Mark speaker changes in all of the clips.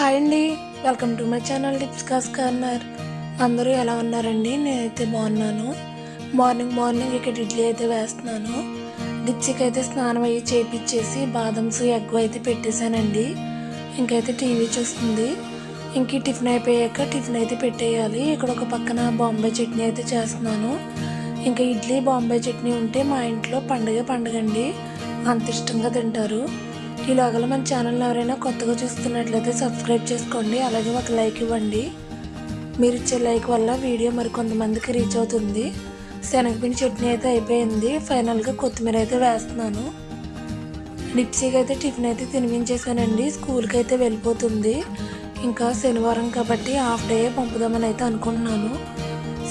Speaker 1: Hi అండి. Welcome to my channel tips cos corner అందరూ ఎలా ఉన్నారండి? నేనైతే బాగున్నాను. మార్నింగ్ మార్నింగ్ ఇక్కడ ఇడ్లీ అయితే వేస్తున్నాను. డిప్సీకి అయితే స్నానం అయ్యి చేపించేసి బాదమ్స్ ఎగ్ అయితే పెట్టేశానండి. ఇంకైతే టీవీ చూస్తుంది. ఇంక టిఫిన్ అయిపోయాక టిఫిన్ అయితే పెట్టేయాలి. ఇక్కడ ఒక పక్కన బాంబే చట్నీ అయితే చేస్తున్నాను. ఇంకా ఇడ్లీ బాంబే చట్నీ ఉంటే మా ఇంట్లో పండుగ పండుగ అండి అంత ఇష్టంగా తింటారు. ఈ లోగల మన ఛానల్ ఎవరైనా కొత్తగా చూస్తున్నట్లయితే సబ్స్క్రైబ్ చేసుకోండి. అలాగే ఒక లైక్ ఇవ్వండి. మీరు ఇచ్చే లైక్ వల్ల వీడియో మరి కొంతమందికి రీచ్ అవుతుంది. శనగపిండి చట్నీ అయితే అయిపోయింది. ఫైనల్గా కొత్తిమీర అయితే వేస్తున్నాను. డిప్సీకి అయితే టిఫిన్ అయితే తినిపించేశానండి. స్కూల్కి అయితే వెళ్ళిపోతుంది. ఇంకా శనివారం కాబట్టి హాఫ్ డే పంపుదామని అయితే అనుకుంటున్నాను.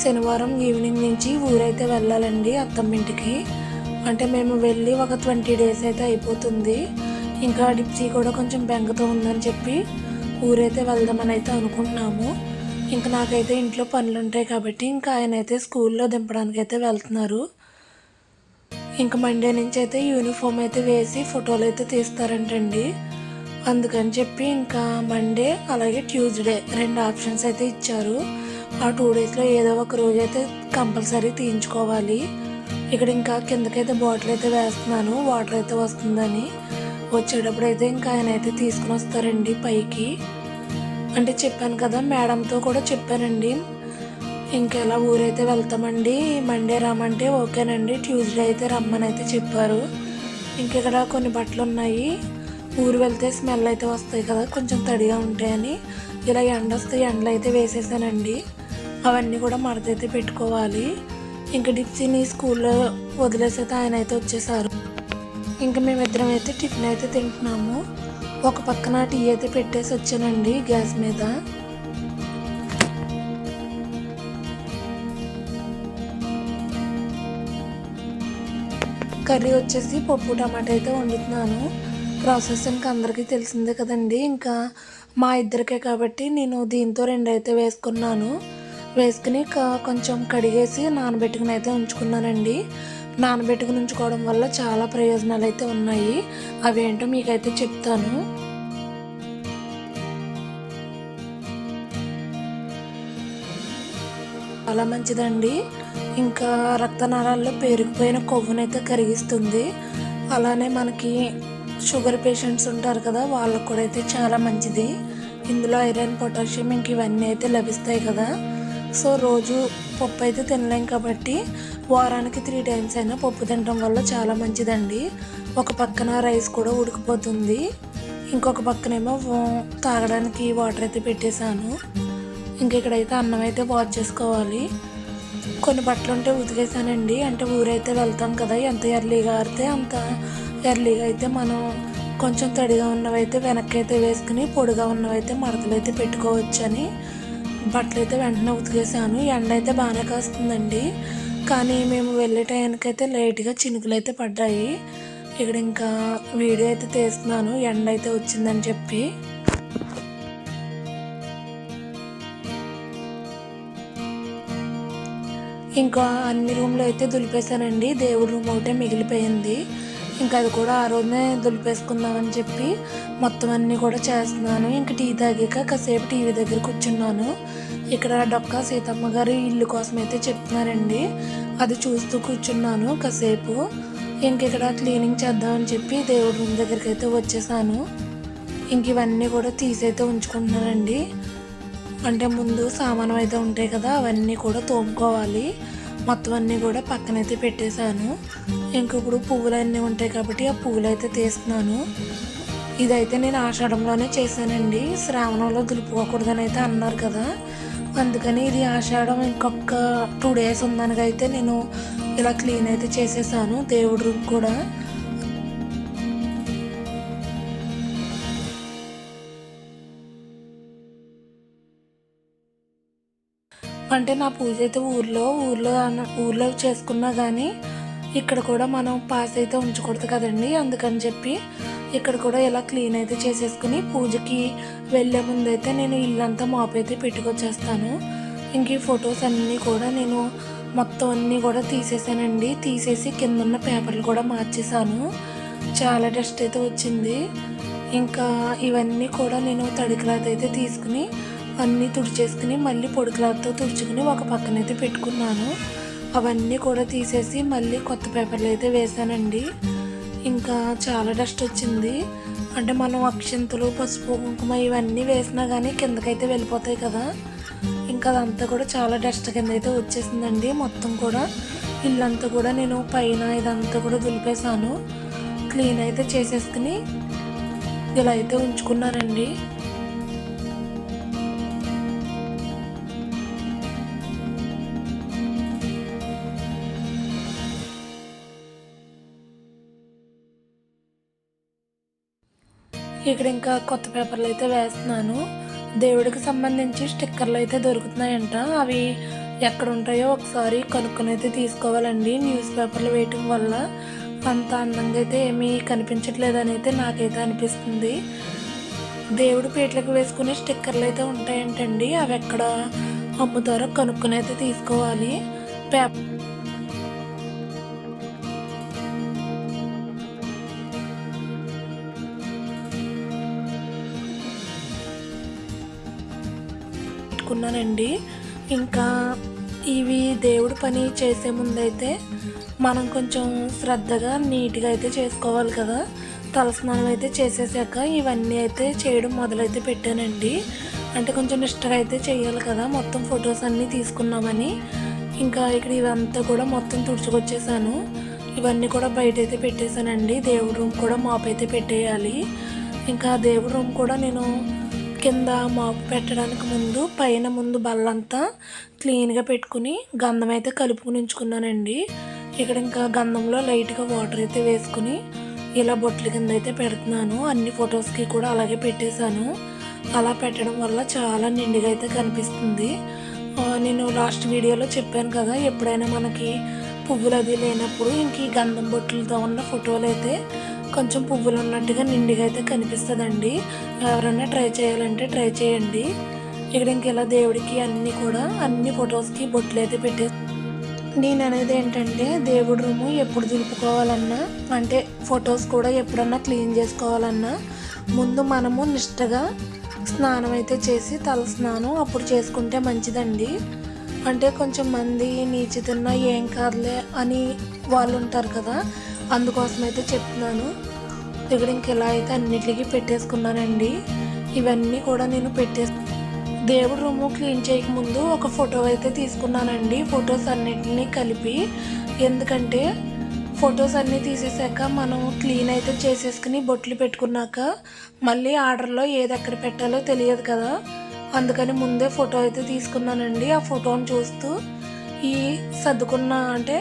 Speaker 1: శనివారం ఈవినింగ్ నుంచి ఊరైతే వెళ్ళాలండి అత్తమ్మింటికి అంటే మేము వెళ్ళి ఒక ట్వంటీ డేస్ అయితే అయిపోతుంది. ఇంకా డిప్సీ కూడా కొంచెం బెంగతో ఉందని చెప్పి ఊరైతే వెళ్దామని అయితే అనుకుంటున్నాము. ఇంకా నాకైతే ఇంట్లో పనులు ఉంటాయి కాబట్టి ఇంకా ఆయన అయితే స్కూల్లో దింపడానికి అయితే వెళ్తున్నారు. ఇంకా మండే నుంచి అయితే యూనిఫామ్ అయితే వేసి ఫోటోలు అయితే తీస్తారంటండి. అందుకని చెప్పి ఇంకా మండే అలాగే ట్యూస్డే రెండు ఆప్షన్స్ అయితే ఇచ్చారు. ఆ టూ డేస్లో ఏదో ఒక రోజు అయితే కంపల్సరీ తీయించుకోవాలి. ఇక్కడ ఇంకా కిందకైతే బాటిల్ అయితే వేస్తున్నాను వాటర్ అయితే వస్తుందని. వచ్చేటప్పుడు అయితే ఇంకా ఆయన అయితే తీసుకుని వస్తారండి పైకి. అంటే చెప్పాను కదా మేడంతో కూడా చెప్పానండి. ఇంకెలా ఊరైతే వెళ్తామండి మండే రమ్మంటే ఓకేనండి ట్యూస్డే అయితే రమ్మని అయితే చెప్పారు. ఇంకెక్కడ కొన్ని బట్టలు ఉన్నాయి ఊరు వెళ్తే స్మెల్ అయితే వస్తాయి కదా కొంచెం తడిగా ఉంటాయని. ఇలా ఎండ వస్తే ఎండలు అయితే వేసేసానండి. అవన్నీ కూడా మడతైతే పెట్టుకోవాలి. ఇంకా డిప్సీని స్కూల్లో వదిలేసైతే ఆయన అయితే వచ్చేసారు. ఇంకా మేమిద్దరం అయితే టిఫిన్ అయితే తింటున్నాము. ఒక పక్కన టీ అయితే పెట్టేసి వచ్చానండి గ్యాస్ మీద. కర్రీ వచ్చేసి పప్పు టమాటా అయితే వండుతున్నాను. ప్రాసెస్ ఇంకా అందరికీ తెలిసిందే కదండి. ఇంకా మా ఇద్దరికే కాబట్టి నేను దీంతో రెండు అయితే వేసుకున్నాను. వేసుకుని కొంచెం కడిగేసి నానబెట్టుకుని అయితే ఉంచుకున్నానండి. నానబెట్టుకుని ఉంచుకోవడం వల్ల చాలా ప్రయోజనాలు అయితే ఉన్నాయి. అవేంటో మీకైతే చెప్తాను. చాలా మంచిదండి. ఇంకా రక్తనాళాల్లో పేరుకుపోయిన కొవ్వునైతే కరిగిస్తుంది. అలానే మనకి షుగర్ పేషెంట్స్ ఉంటారు కదా వాళ్ళకు కూడా అయితే చాలా మంచిది. ఇందులో ఐరన్ పొటాషియం ఇంక ఇవన్నీ అయితే లభిస్తాయి కదా. సో రోజు పప్పు అయితే తినలేం కాబట్టి వారానికి త్రీ టైమ్స్ అయినా పప్పు తినడం వల్ల చాలా మంచిదండి. ఒక పక్కన రైస్ కూడా ఉడికిపోతుంది. ఇంకొక పక్కనేమో తాగడానికి వాటర్ అయితే పెట్టేశాను. ఇంక ఇక్కడైతే అన్నం అయితే వాష్ చేసుకోవాలి. కొన్ని బట్టలు ఉంటే ఉతికేసానండి అంటే ఊరైతే వెళ్తాం కదా ఎంత ఎర్లీగా ఆరితే అంత ఎర్లీగా అయితే మనం కొంచెం తడిగా ఉన్నవైతే వెనక్కి అయితే వేసుకుని పొడిగా ఉన్నవైతే మడతలు అయితే పెట్టుకోవచ్చు అని బట్టలు అయితే వెంటనే ఉతికేసాను ఎండ అయితే బాగానే కాస్తుందండి. కానీ మేము వెళ్ళే టైంకైతే లైట్గా చినుకులు అయితే పడ్డాయి. ఇక్కడ ఇంకా వీడియో అయితే తీస్తున్నాను. ఎండ అయితే వచ్చిందని చెప్పి. ఇంకా అన్ని రూమ్లో అయితే దులిపేశానండి. దేవుడి రూమ్ ఒకటే మిగిలిపోయింది. ఇంకా అది కూడా ఆ రోజునే దులిపేసుకుందామని చెప్పి మొత్తం అన్నీ కూడా చేస్తున్నాను. ఇంకా టీ తాగాక కాసేపు టీవీ దగ్గర కూర్చున్నాను. ఇక్కడ డొక్కా సీతమ్మ గారి ఇల్లు కోసం అయితే చెప్తున్నారండి. అది చూస్తూ కూర్చున్నాను కాసేపు. ఇంక ఇక్కడ క్లీనింగ్ చేద్దామని చెప్పి దేవుడి రూమ్ దగ్గరికి అయితే వచ్చేసాను. ఇంక ఇవన్నీ కూడా తీసైతే ఉంచుకుంటున్నానండి. అంటే ముందు సామాను అయితే ఉంటాయి కదా అవన్నీ కూడా తోముకోవాలి. మొత్తం అన్నీ కూడా పక్కనైతే పెట్టేశాను. ఇంక ఇప్పుడు పువ్వులు అన్నీ ఉంటాయి కాబట్టి ఆ పువ్వులు అయితే తీస్తున్నాను. ఇదైతే నేను ఆషాఢంలోనే చేశానండి. శ్రావణంలో దులుపుకోకూడదని అయితే అన్నారు కదా. అందుకని ఇది ఆషాఢం ఇంకొక టూ డేస్ ఉందనకైతే అయితే నేను ఇలా క్లీన్ అయితే చేసేసాను దేవుడి రూమ్ కూడా. అంటే నా పూజ అయితే ఊర్లో ఊర్లో ఊర్లో చేసుకున్నా కానీ ఇక్కడ కూడా మనం పాస్ అయితే ఉంచకూడదు కదండి అందుకని చెప్పి ఇక్కడ కూడా ఇలా క్లీన్ అయితే చేసేసుకుని పూజకి వెళ్ళే ముందు అయితే నేను ఇల్లంతా మాప్ అయితే పెట్టుకొచ్చేస్తాను. ఇంక ఈ ఫొటోస్ అన్నీ కూడా నేను మొత్తం అన్నీ కూడా తీసేసానండి. తీసేసి కింద ఉన్న పేపర్లు కూడా మార్చేసాను చాలా డస్ట్ అయితే వచ్చింది. ఇంకా ఇవన్నీ కూడా నేను తడి క్లాత్ అయితే తీసుకుని అన్నీ తుడిచేసుకుని మళ్ళీ పొడి క్లాత్తో తుడుచుకుని ఒక పక్కనైతే పెట్టుకున్నాను. అవన్నీ కూడా తీసేసి మళ్ళీ కొత్త పేపర్లు అయితే వేసానండి ఇంకా చాలా డస్ట్ వచ్చింది. అంటే మనం అక్షింతలు పసుపు కుంకుమ ఇవన్నీ వేసినా కానీ కిందకైతే వెళ్ళిపోతాయి కదా. ఇంకా అదంతా కూడా చాలా డస్ట్ కింద అయితే వచ్చేసిందండి. మొత్తం కూడా ఇల్లంతా కూడా నేను పైన ఇదంతా కూడా దులిపేశాను. క్లీన్ అయితే చేసేసుకుని ఇలా అయితే ఉంచుకున్నానండి. ఇక్కడ ఇంకా కొత్త పేపర్లు అయితే వేస్తున్నాను. దేవుడికి సంబంధించి స్టిక్కర్లు అయితే దొరుకుతున్నాయంట. అవి ఎక్కడ ఉంటాయో ఒకసారి కనుక్కొని అయితే తీసుకోవాలండి. న్యూస్ పేపర్లు వేయటం వల్ల అంత అందంగా అయితే ఏమీ కనిపించట్లేదని అయితే నాకైతే అనిపిస్తుంది. దేవుడి పీటలకు వేసుకునే స్టిక్కర్లు అయితే ఉంటాయంటండి. అవి ఎక్కడ అమ్ముతారో కనుక్కొని అయితే తీసుకోవాలి. పేపర్ చేస్తున్నానండి ఇంకా ఇవి దేవుడి పని చేసే ముందైతే మనం కొంచెం శ్రద్ధగా నీట్గా అయితే చేసుకోవాలి కదా. తలస్నానం అయితే చేసేసాక ఇవన్నీ అయితే చేయడం మొదలైతే పెట్టానండి. అంటే కొంచెం నిష్టగా అయితే చేయాలి కదా. మొత్తం ఫొటోస్ అన్నీ తీసుకున్నామని. ఇంకా ఇక్కడ ఇవంతా కూడా మొత్తం తుడుచుకొచ్చేసాను. ఇవన్నీ కూడా బయట అయితే పెట్టేశానండి. దేవుడి రూమ్ కూడా మాప్ అయితే పెట్టేయాలి. ఇంకా దేవుడి రూమ్ కూడా నేను కింద మాపు పెట్టడానికి ముందు పైన ముందు బల్లంతా క్లీన్గా పెట్టుకుని గంధం అయితే కలుపుకుని ఉంచుకున్నానండి. ఇక్కడ ఇంకా గంధంలో లైట్గా వాటర్ అయితే వేసుకుని ఇలా బొట్ల కింద అయితే పెడుతున్నాను. అన్ని ఫొటోస్కి కూడా అలాగే పెట్టేశాను. అలా పెట్టడం వల్ల చాలా నిండుగా అయితే కనిపిస్తుంది. నేను లాస్ట్ వీడియోలో చెప్పాను కదా ఎప్పుడైనా మనకి పువ్వులు అది లేనప్పుడు ఇంక ఈ గంధం బొట్టులతో ఉన్న ఫోటోలు అయితే కొంచెం పువ్వులు ఉన్నట్టుగా నిండుగా అయితే కనిపిస్తుందండి. ఎవరైనా ట్రై చేయాలంటే ట్రై చేయండి. ఇక్కడ ఇంకెలా దేవుడికి అన్నీ కూడా అన్ని ఫొటోస్కి బొట్లు అయితే పెట్టే నేను అనేది ఏంటంటే దేవుడి రూము ఎప్పుడు దులుపుకోవాలన్నా అంటే ఫొటోస్ కూడా ఎప్పుడన్నా క్లీన్ చేసుకోవాలన్నా ముందు మనము నిష్టగా స్నానం అయితే చేసి తల స్నానం అప్పుడు చేసుకుంటే మంచిదండి. అంటే కొంచెం మంది నీచి తిన్నా ఏం కాదులే అని వాళ్ళు ఉంటారు కదా అందుకోసం అయితే చెప్తున్నాను. ఇక్కడ ఇంక ఇలా అయితే అన్నిటికీ పెట్టేసుకున్నానండి. ఇవన్నీ కూడా నేను పెట్టేసి దేవుడు రూము క్లీన్ చేయకముందు ఒక ఫోటో అయితే తీసుకున్నానండి. ఫొటోస్ అన్నిటిని కలిపి. ఎందుకంటే ఫొటోస్ అన్నీ తీసేసాక మనం క్లీన్ అయితే చేసేసుకుని బొట్లు పెట్టుకున్నాక మళ్ళీ ఆర్డర్లో ఏది ఎక్కడ పెట్టాలో తెలియదు కదా. అందుకని ముందే ఫోటో అయితే తీసుకున్నానండి. ఆ ఫోటోని చూస్తూ ఈ సర్దుకున్న అంటే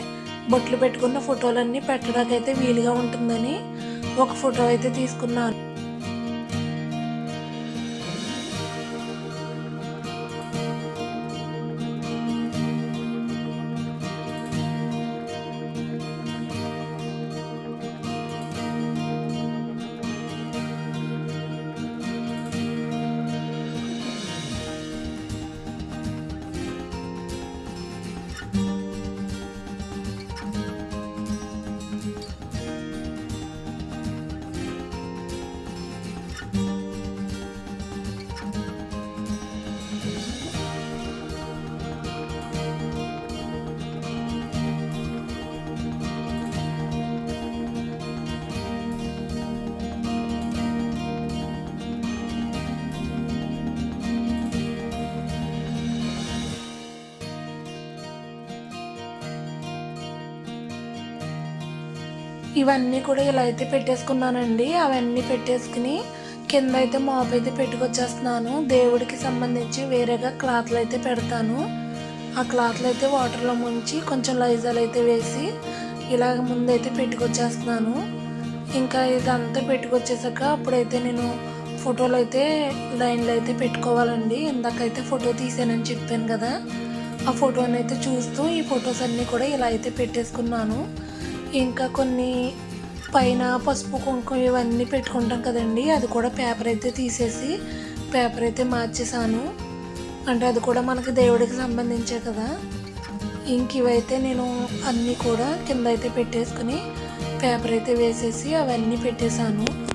Speaker 1: బొట్లు పెట్టుకున్న ఫోటోలన్నీ పెట్టడానికి అయితే వీలుగా ఉంటుందని ఒక ఫోటో అయితే తీసుకున్నాను. ఇవన్నీ కూడా ఇలా అయితే పెట్టేసుకున్నానండి. అవన్నీ పెట్టేసుకుని కింద అయితే మాప్ అయితే పెట్టుకొచ్చేస్తున్నాను. దేవుడికి సంబంధించి వేరేగా క్లాత్లు అయితే పెడతాను. ఆ క్లాత్లు అయితే వాటర్లో ముంచి కొంచెం లైజాలు అయితే వేసి ఇలాగ ముందైతే పెట్టుకొచ్చేస్తున్నాను. ఇంకా ఇదంతా పెట్టుకొచ్చేసాక అప్పుడైతే నేను ఫోటోలు అయితే లైన్లో అయితే పెట్టుకోవాలండి. ఇందాకైతే ఫోటో తీసానని చెప్పాను కదా. ఆ ఫోటోని అయితే చూస్తూ ఈ ఫొటోస్ అన్నీ కూడా ఇలా అయితే పెట్టేసుకున్నాను. ఇంకా కొన్ని పైన పసుపు కుంకుమ ఇవన్నీ పెట్టుకుంటాం కదండి. అది కూడా పేపర్ అయితే తీసేసి పేపర్ అయితే మార్చేసాను అంటే అది కూడా మనకి దేవుడికి సంబంధించే కదా. ఇంక ఇవైతే నేను అన్నీ కూడా కింద అయితే పెట్టేసుకుని పేపర్ అయితే వేసేసి అవన్నీ పెట్టేశాను.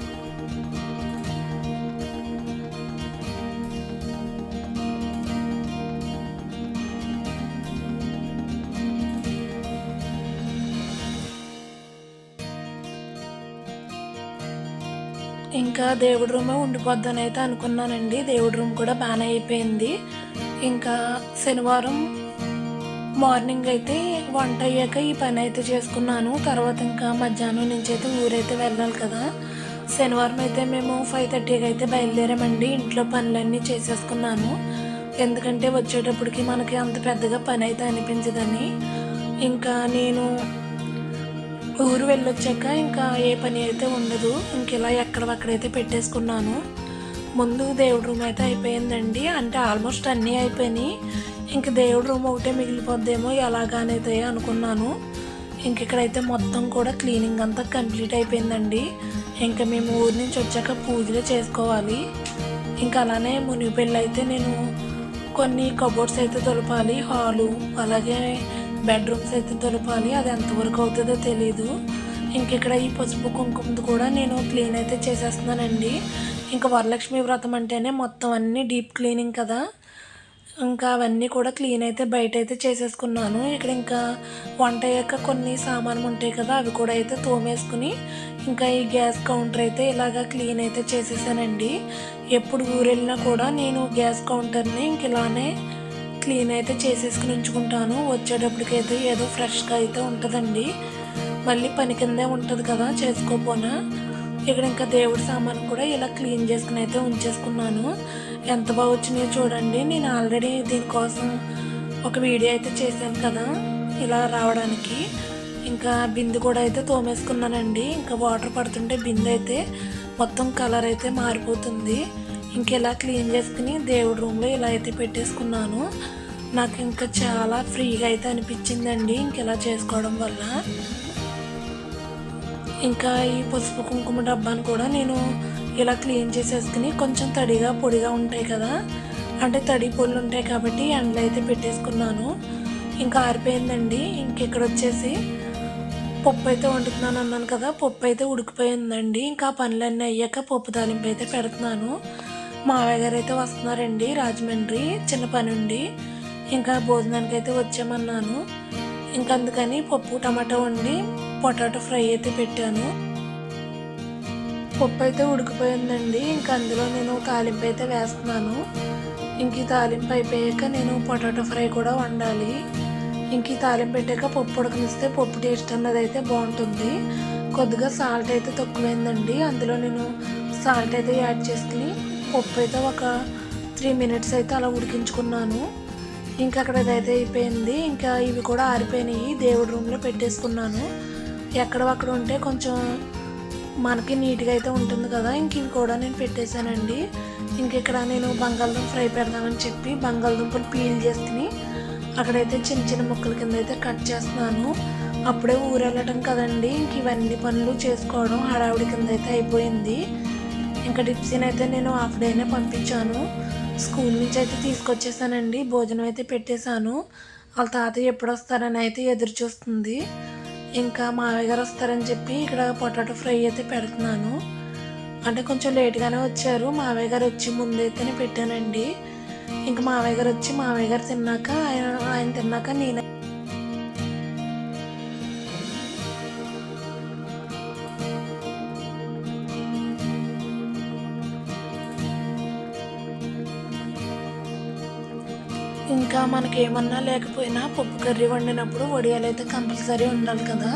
Speaker 1: ఇంకా దేవుడి రూమే ఉండిపోద్దని అయితే అనుకున్నానండి. దేవుడి రూమ్ కూడా బాగానే అయిపోయింది. ఇంకా శనివారం మార్నింగ్ అయితే వంట అయ్యాక ఈ పని అయితే చేసుకున్నాను. తర్వాత ఇంకా మధ్యాహ్నం నుంచి అయితే ఊరైతే వెళ్ళాలి కదా. శనివారం అయితే మేము ఫైవ్ థర్టీకి అయితే బయలుదేరామండి. ఇంట్లో పనులన్నీ చేసేసుకున్నాను. ఎందుకంటే వచ్చేటప్పటికి మనకి అంత పెద్దగా పని అయితే అనిపించదని. ఇంకా నేను ఊరు వెళ్ళొచ్చాక ఇంకా ఏ పని అయితే ఉండదు ఇంక ఇలా ఎక్కడవక్కడైతే పెట్టేసుకున్నాను. ముందు దేవుడి రూమ్ అయితే అయిపోయిందండి. అంటే ఆల్మోస్ట్ అన్నీ అయిపోయినాయి. ఇంక దేవుడి రూమ్ ఒకటే మిగిలిపోద్దేమో ఎలాగానైతే అనుకున్నాను. ఇంక ఇక్కడైతే మొత్తం కూడా క్లీనింగ్ అంతా కంప్లీట్ అయిపోయిందండి. ఇంకా మేము ఊరి నుంచి వచ్చాక పూజలు చేసుకోవాలి. ఇంకా అలానే మునిపెళ్ళి అయితే నేను కొన్ని కబోర్డ్స్ అయితే తొలపాలి. హాలు అలాగే బెడ్రూమ్స్ అయితే తొలపాలి అది ఎంతవరకు అవుతుందో తెలీదు. ఇంక ఇక్కడ ఈ పసుపు కుంకుమది కూడా నేను క్లీన్ అయితే చేసేస్తున్నానండి. ఇంకా వరలక్ష్మి వ్రతం అంటేనే మొత్తం అన్నీ డీప్ క్లీనింగ్ కదా. ఇంకా అవన్నీ కూడా క్లీన్ అయితే బయట అయితే చేసేసుకున్నాను. ఇక్కడ ఇంకా వంట అయ్యాక కొన్ని సామాన్లు ఉంటాయి కదా అవి కూడా అయితే తోమేసుకుని ఇంకా ఈ గ్యాస్ కౌంటర్ అయితే ఇలాగా క్లీన్ అయితే చేసేసానండి. ఎప్పుడు ఊరెళ్ళినా కూడా నేను గ్యాస్ కౌంటర్ని ఇంక ఇలానే క్లీన్ అయితే చేసేసుకుని ఉంచుకుంటాను. వచ్చేటప్పటికైతే ఏదో ఫ్రెష్గా అయితే ఉంటుందండి. మళ్ళీ పని కిందే ఉంటుంది కదా చేసుకోపోనా? ఇక్కడ ఇంకా దేవుడి సామాన్ కూడా ఇలా క్లీన్ చేసుకుని అయితే ఉంచేసుకున్నాను. ఎంత బాగా వచ్చినాయో చూడండి. నేను ఆల్రెడీ దీనికోసం ఒక వీడియో అయితే చేశాను కదా ఇలా రావడానికి. ఇంకా బిందు కూడా అయితే తోమేసుకున్నానండి. ఇంకా వాటర్ పడుతుంటే బిందు అయితే మొత్తం కలర్ అయితే మారిపోతుంది. ఇంకెలా క్లీన్ చేసుకుని దేవుడి రూమ్లో ఇలా అయితే పెట్టేసుకున్నాను. నాకు ఇంకా చాలా ఫ్రీగా అయితే అనిపించిందండి ఇంకెలా చేసుకోవడం వల్ల. ఇంకా ఈ పసుపు కుంకుమ డబ్బాను కూడా నేను ఇలా క్లీన్ చేసేసుకుని కొంచెం తడిగా పొడిగా ఉంటాయి కదా. అంటే తడి పొళ్ళు ఉంటాయి కాబట్టి ఎండలో అయితే పెట్టేసుకున్నాను. ఇంకా ఆరిపోయిందండి. ఇంకెక్కడ వచ్చేసి పప్పు అయితే వండుతున్నాను అన్నాను కదా పప్పు అయితే ఉడికిపోయిందండి. ఇంకా పనులన్నీ అయ్యాక పప్పు తాలింపు అయితే పెడుతున్నాను. మావయ్య గారు అయితే వస్తున్నారండి రాజమండ్రి చిన్న పని ఉండి ఇంకా భోజనానికి అయితే వచ్చామన్నాను. ఇంకా అందుకని పప్పు టమాటా వండి పొటాటో ఫ్రై అయితే పెట్టాను. పప్పు అయితే ఉడికిపోయిందండి ఇంకా అందులో నేను తాలింపు అయితే వేస్తున్నాను. ఇంక ఈ తాలింపు అయిపోయాక నేను పొటాటో ఫ్రై కూడా వండాలి. ఇంక ఈ తాలింపు పెట్టాక పప్పు ఉడకనిస్తే పప్పు టేస్ట్ అన్నది అయితే బాగుంటుంది. కొద్దిగా సాల్ట్ అయితే తక్కువైందండి అందులో నేను సాల్ట్ అయితే యాడ్ చేసుకుని పప్పు అయితే ఒక త్రీ మినిట్స్ అయితే అలా ఉడికించుకున్నాను. ఇంకా అక్కడ ఇదైతే అయిపోయింది. ఇంకా ఇవి కూడా ఆరిపోయినాయి. దేవుడి రూమ్లో పెట్టేసుకున్నాను. ఎక్కడవక్కడ ఉంటే కొంచెం మనకి నీట్గా అయితే ఉంటుంది కదా. ఇంక ఇవి కూడా నేను పెట్టేశానండి. ఇంక ఇక్కడ నేను బంగాళదుంప ఫ్రై పెడదామని చెప్పి బంగాళదుంపలు పీల్ చేసుకుని అక్కడైతే చిన్న చిన్న ముక్కల కింద అయితే కట్ చేస్తున్నాను. అప్పుడే ఊరెళ్ళటం కదండి. ఇంక ఇవన్నీ పనులు చేసుకోవడం హడావుడి కింద అయితే అయిపోయింది. ఇంకా డిప్సీని అయితే నేను హాఫ్ డేనే పంపించాను. స్కూల్ నుంచి అయితే తీసుకొచ్చేసానండి. భోజనం అయితే పెట్టేశాను. వాళ్ళ తాతయ్య ఎప్పుడు వస్తారని అయితే ఎదురు చూస్తుంది. ఇంకా మావయ్య గారు వస్తారని చెప్పి ఇక్కడ పొటాటో ఫ్రై అయితే పెడుతున్నాను. అంటే కొంచెం లేట్గానే వచ్చారు. మావయ్య గారు వచ్చి ముందైతేనే పెట్టానండి. ఇంకా మావయ్య గారు వచ్చి మావయ్య గారు తిన్నాక ఆయన ఆయన తిన్నాక నేను మనకి ఏమన్నా లేకపోయినా పప్పు కర్రీ వండినప్పుడు వడియాలు అయితే కంపల్సరీ ఉండాలి కదా.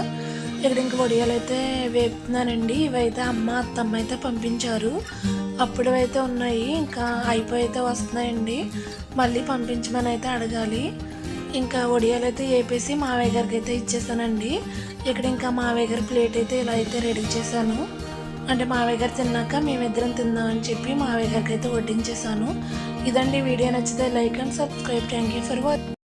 Speaker 1: ఇక్కడ ఇంక వడియాలు అయితే వేపుతున్నానండి. ఇవైతే అమ్మ అత్తమ్మ అయితే పంపించారు. అప్పుడు అయితే ఉన్నాయి. ఇంకా అయిపోయి అయితే వస్తున్నాయండి. మళ్ళీ పంపించమని అయితే అడగాలి. ఇంకా వడియాలు అయితే వేపేసి మావయ్య గారికి అయితే ఇచ్చేసానండి. ఇక్కడ ఇంకా మావయ్య గారి ప్లేట్ అయితే ఇలా అయితే రెడీ చేశాను. అంటే మావయ్య గారు తిన్నాక మేమిద్దరం తిందామని చెప్పి మావయ్య గారికి అయితే వడ్డించేసాను ఇదండి. వీడియో నచ్చితే like and subscribe. Thank you for watch